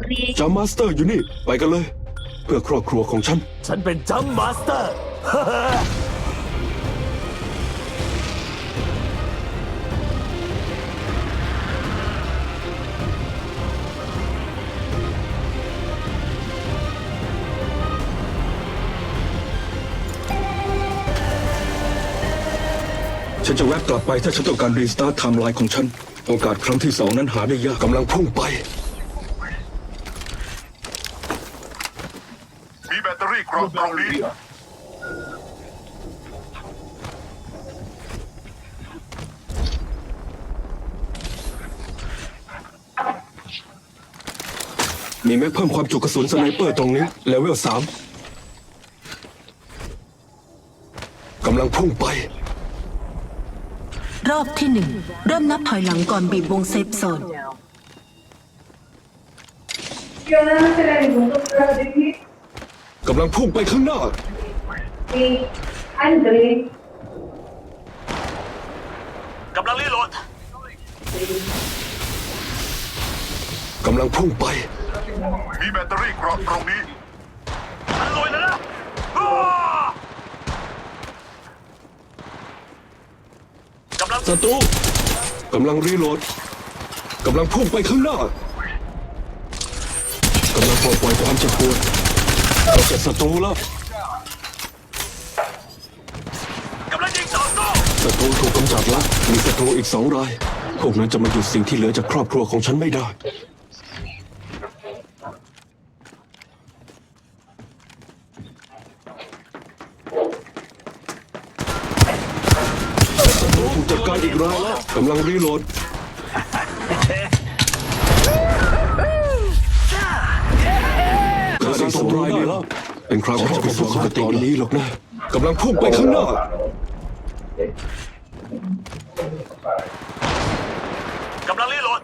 กรีจามาสเตอร์อยู่นี่ ไปกันเลย เพื่อครอบครัวของฉัน ฉันเป็นจัมมาสเตอร์ ฉันจะแวบกลับไปถ้าฉันต้องการรีสตาร์ทไทม์ไลน์ของฉัน โอกาสครั้งที่สองนั้นหาได้ยากกำลังพุ่งไป มี แบตเตอรี่กรองตรงนี้มีแม็กเพิ่มความจุกระสุนสไนเปอร์ตรงนี้เลเวลสามกำลังพุ่งไป รอบที่หนึ่งเริ่มนับถอยหลังก่อนบีบวงเซฟโซน Yo nada más era ningún doctor de mí กำลังพุ่งไปข้างหน้า y André กำลังรีโหลด กำลังพุ่งไป มีแบตเตอรี่กรองตรงนี้ฉันรวยแล้วนะอ้ากำลังศัตรูกำลังรีโหลด กำลังพุ่งไปข้างหน้า กำลังปลดปล่อยความเจ็บปวด เราเจะศัตรูแล้วกำลังยิงต่อสู้ศัตรูถูกกำจัดแล้วมีศัตรูอีกสองราย พวกนั้นจะมาหยุดสิ่งที่เหลือจากครอบครัวของฉันไม่ได้ ศัตรูถูกจัดการอีกรายแล้วกำลังรีโหลด สองรายเดียวเป็นคราวของพวกเขาตอนนี้หรอกนะกำลังพุ่งไปข้างหน้ากำลังรีโหลด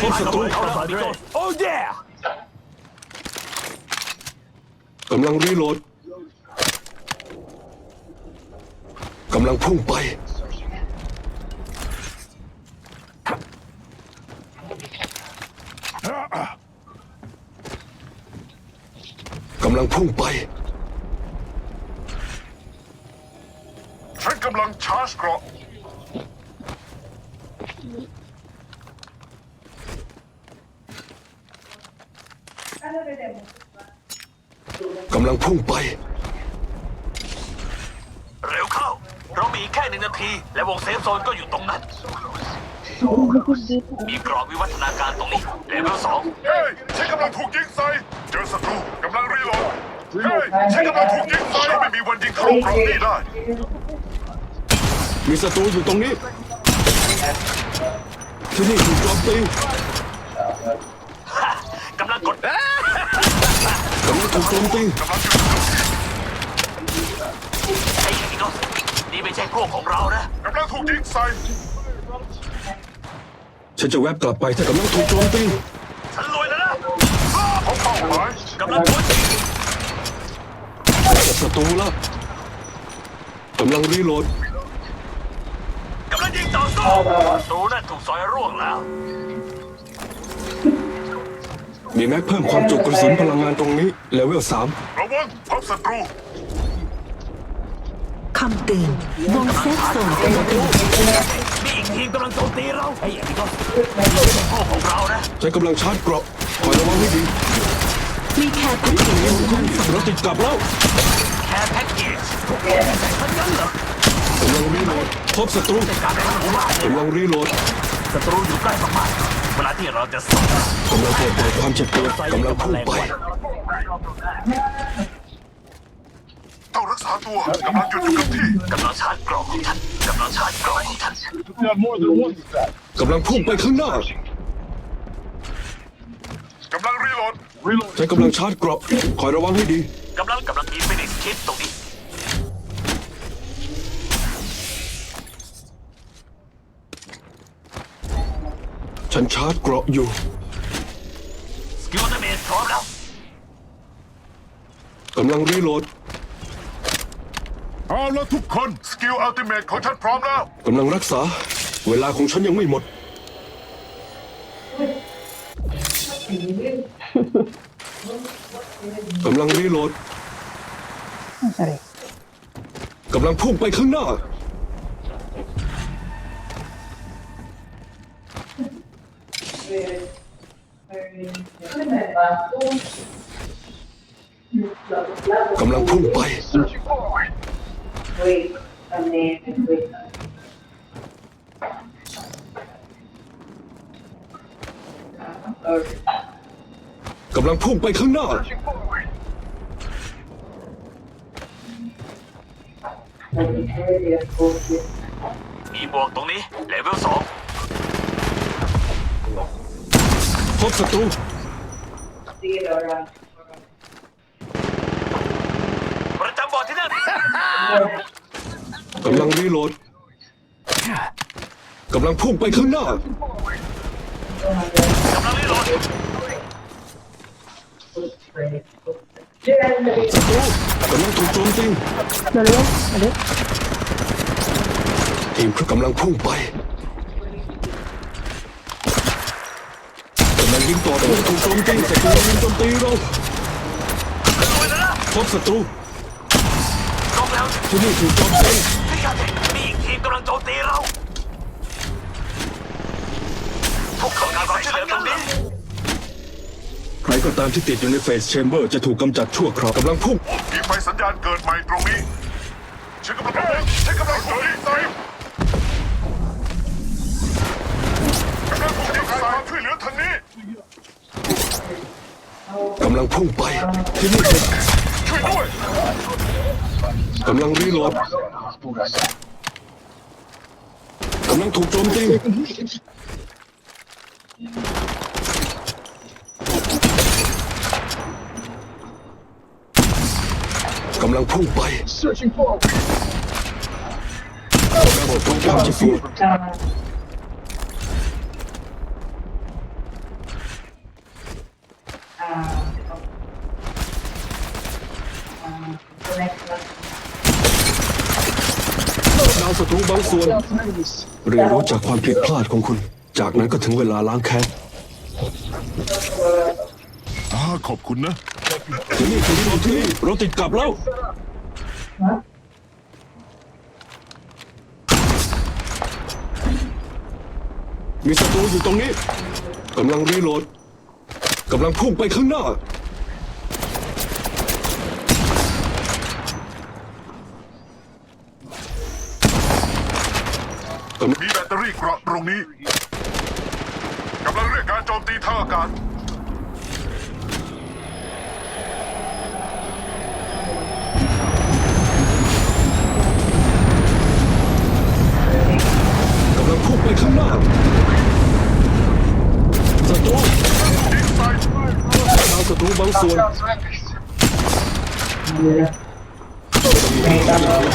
พบศัตรูเอาละดิโก้โอ้ยกำลังรีโหลด กำลังพุ่งไป กำลังพุ่งไป ฉันกำลังชาร์จเกราะกำลังพุ่งไป เร็วเข้า เรามีแค่หนึ่งนาที และวงเซฟโซนก็อยู่ตรงนั้น มีกรอบวิวัฒนาการตรงนี้เลเวลสองเฮ้ยฉันกำลังถูกยิงใส่เจอศัตรูกำลังรีโหลดเฮ้ยฉันกำลังถูกยิงใส่ไม่มีวันยิงทะลุกรองนี้ได้ มีศัตรูอยู่ตรงนี้ ที่นี่ถูกโจมตีกำลังกดกำลังถูกโจมตีไอ้ดิโก้นี่ไม่ใช่พวกของเรานะกำลังถูกยิงใส่ ฉันจะแวบกลับไปถ้ากำลังถูกโจมตีฉันรวยแล้วนะเขาเป้าหมายกำลังโดนยิงกับศัตรูแล้วกำลังรีโหลดกำลังยิงต่อสู้ตูนั่นถูกซอยร่วงแล้ว มีแม็กเพิ่มความจุกระสุนพลังงานตรงนี้เลเวลสามระวังพบศัตรูำเตือนวงเซฟโซนเป็นระเบียบมีอีกทีมกำลังโจมตีเราไอ้ดิโก้ไม่ใช่พวกของเรานะใช้กำลังชาร์จเกราะคอยระวังให้ดีมีแค่พักถึงอยู่บนฝั่งเราติดกลับแล้วแค่แพ็กเกจทั้งนั้นเหรอกำลังรีโหลดพบศัตรูการเป็นหัวกำลังรีโหลดศัตรูอยู่ใกล้มากๆเวลาที่เราจะส่งกำลังปลดปล่อยความเจ็บปวดกำลังพุ่งไปต้องรักษาตัวกำลังหยุดอยู่กับที่กำลังชาร์จกรองของฉันกำลังชาร์จกรองของฉันกำลังพุ่งไปข้างหน้ากำลังรีโหลดใช้กำลังชาร์จเกราะคอยระวังให้ดี กำลังกำลังมีฟินิชคิดตรงนี้ ฉันชาร์จเกราะอยู่ สกิลเตอร์เมนพร้อมแล้วกำลังรีโหลด เอาล้วทุกคน สกิลอัลติเมทของฉันพร้อมแล้ว กำลังรักษา เวลาของฉันยังไม่หมด กำลังรีโหลดกำลังพุ่งไปข้างหน้า กำลังพุ่งไป Wait, and then wait. กำลังพุ่งไปข้างหน้ามีบวกตรงนี้เลเวลสองพบศัตรูประ จำบอร์ดที่นั่นกำลังรีโหลดกำลังพุ่งไปข้างหน้ากำลังรีโหลดศัตรูกำลังถูกโจมตี Dali yan. Dali. ทีมกำลังพุ่งไปกำลังยิงต่อแต่ถูกโจมตีศัตรูยิงโจมตีเราลุยแล้วนะพบศัตรูลงแล้ว ที่นี่ถูกโจมตีพิกาเตมีอีกทีมกำลังโจมตีเราพวกเขาการช่วยเหลือตรงนี้ใครก็ตามที่ติดอยู่ในเฟสแชมเบอร์จะถูกกำจัดชั่วคราวกำลังพุ่งมีไฟสัญญาณเกิดใหม่ตรงนี้ฉันกำลังฉันกำลังถูกยิงใส่กำลังถูกยิงใส่ความช่วยเหลือทางนี้กำลังพุ่งไปที่นี่ถูกช่วยด้วย กำลังรีโหลดกำลังถูกโจมตีกำลังพุ่งไประบบป้องกันจะสูดดาว ศัตรูบางส่วน เรียนรู้จากความผิดพลาดของคุณ จากนั้นก็ถึงเวลาล้างแค้นอ่าขอบคุณนะ ที่นี่คือที่ที่เราติดกลับแล้ว มีศัตรูอยู่ตรงนี้กำลังรีโหลดกำลังพุ่งไปข้างหน้า มีแบตเตอรี่เกราะตรงนี้กำลังเรียกการโจมตีทางอากาศกำลังพุ่งไปข้างหน้าศัตรูยิงใส่ ดาวศัตรูบางส่วน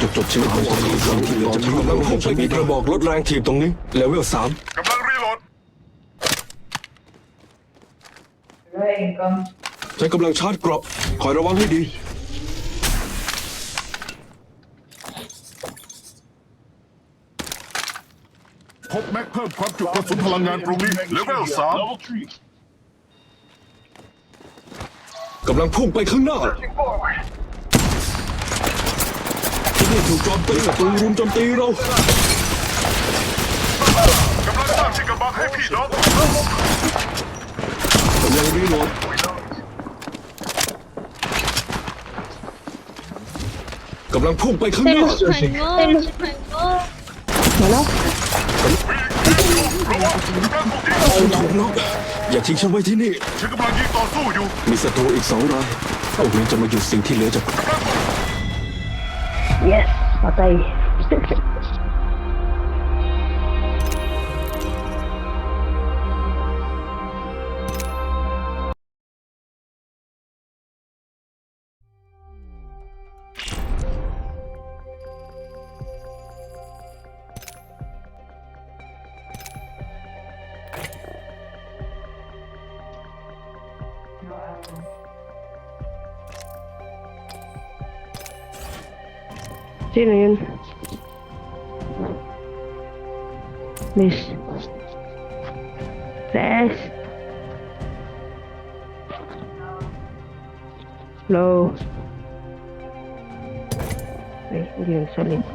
จบจบชีวิตของคนที่คนที่เหลือจะกำลังพุ่งไปมีกระบอกลดแรงถีบตรงนี้เลเวลสามกำลังรีโหลดใช้กำลังชาร์จเกราะคอยระวังให้ดี พบแม็กเพิ่มความจุกระสุนพลังงานตรงนี้เลเวลสามกำลังพุ่งไปข้างหน้า ที่นี่ถูกโจมตีศัตรูรุมโจมตีเรากำลังสร้างชิกบังให้พี่น้องกำลังรีโหลดกำลังพุ่งไปข้างหน้า Tenemos fango. Wala. ถูกน็อกอย่าทิ้งฉันไว้ที่นี่ ฉันกำลังยิงต่อสู้อยู่ มีศัตรูอีกสองรายพวกนี้จะมาหยุดสิ่งที่เหลือจาก Yes. Patay. Sino yun? Miss. Miss. Hello. Ay, hindi yung salit.